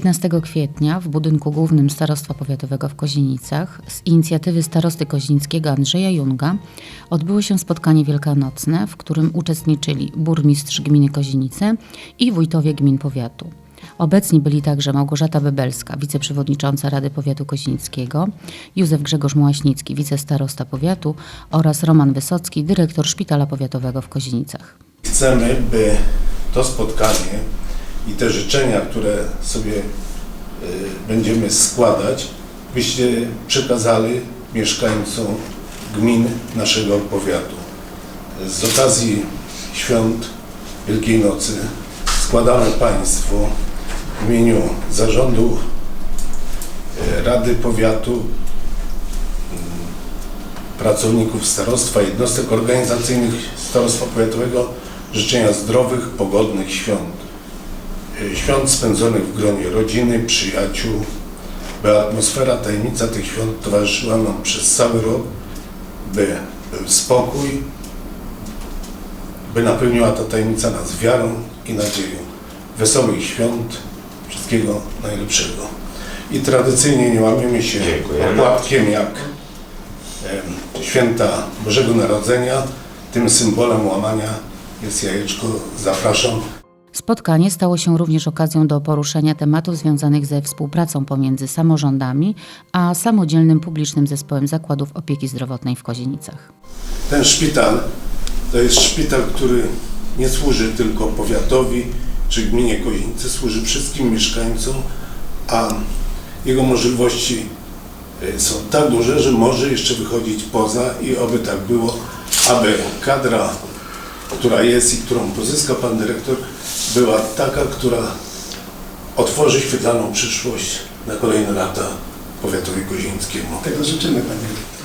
15 kwietnia w budynku głównym Starostwa Powiatowego w Kozienicach z inicjatywy starosty kozinickiego Andrzeja Junga odbyło się spotkanie wielkanocne, w którym uczestniczyli burmistrz gminy Kozienice i wójtowie gmin powiatu. Obecni byli także Małgorzata Bebelska, wiceprzewodnicząca Rady Powiatu Kozienickiego, Józef Grzegorz Mułaśnicki, wicestarosta powiatu oraz Roman Wysocki, dyrektor Szpitala Powiatowego w Kozienicach. Chcemy, by to spotkanie i te życzenia, które sobie y, będziemy składać, byście przekazali mieszkańcom gmin naszego powiatu. Z okazji świąt Wielkiej Nocy składamy Państwu w imieniu zarządu y, Rady Powiatu, mm, pracowników starostwa, jednostek organizacyjnych starostwa powiatowego życzenia zdrowych, pogodnych świąt. Świąt spędzonych w gronie rodziny, przyjaciół, by atmosfera, tajemnica tych świąt towarzyszyła nam przez cały rok, by był spokój, by napełniła ta tajemnica nas wiarą i nadzieją. Wesołych świąt, wszystkiego najlepszego. I tradycyjnie nie łamiemy się Dziękujemy. opłatkiem jak święta Bożego Narodzenia. Tym symbolem łamania jest jajeczko. Zapraszam. Spotkanie stało się również okazją do poruszenia tematów związanych ze współpracą pomiędzy samorządami a samodzielnym publicznym zespołem zakładów opieki zdrowotnej w Kozienicach. Ten szpital to jest szpital, który nie służy tylko powiatowi czy gminie Kozienice, służy wszystkim mieszkańcom, a jego możliwości y, są tak duże, że może jeszcze wychodzić poza i oby tak było, aby kadra, która jest i którą pozyska pan dyrektor, była taka, która otworzy świetlaną przyszłość na kolejne lata powiatowi kozienickiemu. Tego życzymy, panie